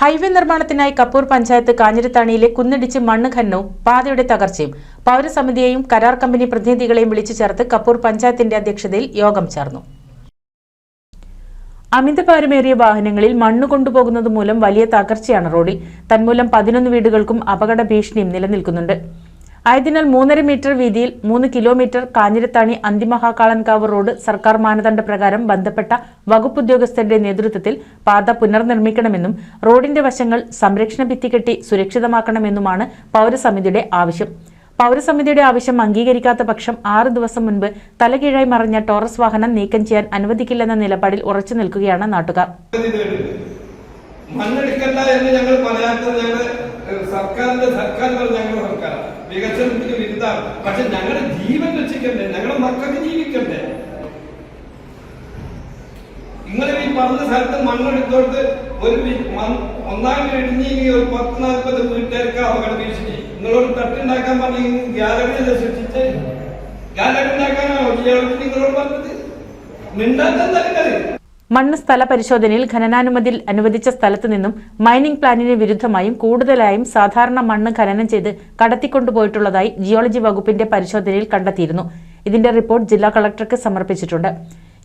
Highway നിർമ്മാണത്തിനായി കപ്പൂർ പഞ്ചായത്ത് കാഞ്ഞിരത്താണിയിലെ കുന്നിടിച്ച് മണ്ണ് ഖനനവും പാതയുടെ തകർച്ചയും പൗരസമിതിയെയും കരാർ കമ്പനി പ്രതിനിധികളെയും വിളിച്ചു ചേർത്ത് കപ്പൂർ പഞ്ചായത്തിന്റെ അധ്യക്ഷതയിൽ യോഗം ചേർന്നു. അമിതഭാരമേറിയ വാഹനങ്ങളിൽ മണ്ണ് കൊണ്ടുപോകുന്നത് മൂലം വലിയ തകർച്ചയാണ് റോഡിൽ. തന്മൂലം പതിനൊന്ന് വീടുകൾക്കും അപകട ഭീഷണിയും നിലനിൽക്കുന്നുണ്ട്. ആയതിനാൽ മൂന്നര മീറ്റർ വീതിയിൽ മൂന്ന് കിലോമീറ്റർ കാഞ്ഞിരത്താണി അന്തിമഹാകാളൻകാവ് റോഡ് സർക്കാർ മാനദണ്ഡ പ്രകാരം ബന്ധപ്പെട്ട വകുപ്പ് ഉദ്യോഗസ്ഥരുടെ നേതൃത്വത്തിൽ പാത പുനർനിർമ്മിക്കണമെന്നും റോഡിന്റെ വശങ്ങൾ സംരക്ഷണ ഭിത്തി കെട്ടി സുരക്ഷിതമാക്കണമെന്നുമാണ് പൗരസമിതിയുടെ ആവശ്യം. പൗരസമിതിയുടെ ആവശ്യം അംഗീകരിക്കാത്ത പക്ഷം ആറ് ദിവസം മുൻപ് തലകീഴായി മറിഞ്ഞ ടോറസ് വാഹനം നീക്കം ചെയ്യാൻ അനുവദിക്കില്ലെന്ന നിലപാടിൽ ഉറച്ചു നിൽക്കുകയാണ് നാട്ടുകാർ. മണ്ണെടുക്കണ്ട എന്ന് ഞങ്ങൾ പറയാത്തത് ഞങ്ങൾ സർക്കാരിന്റെ സർക്കാർ പറഞ്ഞ ഞങ്ങളുടെ സർക്കാരാണ് വിരുദ്ധാണ് പക്ഷെ ഞങ്ങളുടെ ജീവൻ രക്ഷിക്കണ്ടേ? ഞങ്ങളുടെ മക്കൾക്ക് ജീവിക്കണ്ടേ? നിങ്ങളെ ഈ പറഞ്ഞ സ്ഥലത്ത് മണ്ണെടുത്തോട്ട് ഒരു ഒന്നാം ഇടിഞ്ഞെങ്കിൽ ഒരു പത്ത് നാൽപ്പത് വീട്ടുകാർക്ക് അപകടം ഭീഷണി നിങ്ങളോട് തട്ടുണ്ടാക്കാൻ പറഞ്ഞു ഗാലറി സൃഷ്ടിച്ച്? ഗാലറി ഉണ്ടാക്കാനാണോ? ഇയാൾക്ക് നിങ്ങളോട് പറഞ്ഞത്? മിണ്ടാത്ത കളി മണ്ണ് സ്ഥല പരിശോധനയിൽ ഖനനാനുമതി അനുവദിച്ച സ്ഥലത്തു നിന്നും മൈനിംഗ് പ്ലാനിന് വിരുദ്ധമായും കൂടുതലായും സാധാരണ മണ്ണ് ഖനനം ചെയ്ത് കടത്തിക്കൊണ്ടുപോയിട്ടുള്ളതായി ജിയോളജി വകുപ്പിന്റെ പരിശോധനയിൽ കണ്ടെത്തിയിരുന്നു. ഇതിന്റെ റിപ്പോർട്ട് ജില്ലാ കളക്ടർക്ക് സമർപ്പിച്ചിട്ടുണ്ട്.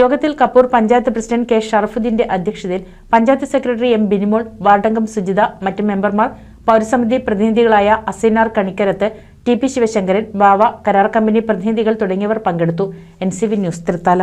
യോഗത്തിൽ കപ്പൂർ പഞ്ചായത്ത് പ്രസിഡന്റ് കെ ഷറഫുദ്ദീന്റെ അധ്യക്ഷതയിൽ പഞ്ചായത്ത് സെക്രട്ടറി എം ബിനിമോൾ വാർഡംഗം സുജിത മറ്റ് മെമ്പർമാർ പൗരസമിതി പ്രതിനിധികളായ അസീനാർ കണിക്കരത്ത് ടി പി ശിവശങ്കരൻ ബാവ കരാർ കമ്പനി പ്രതിനിധികൾ തുടങ്ങിയവർ പങ്കെടുത്തു. N C V news Thrithala.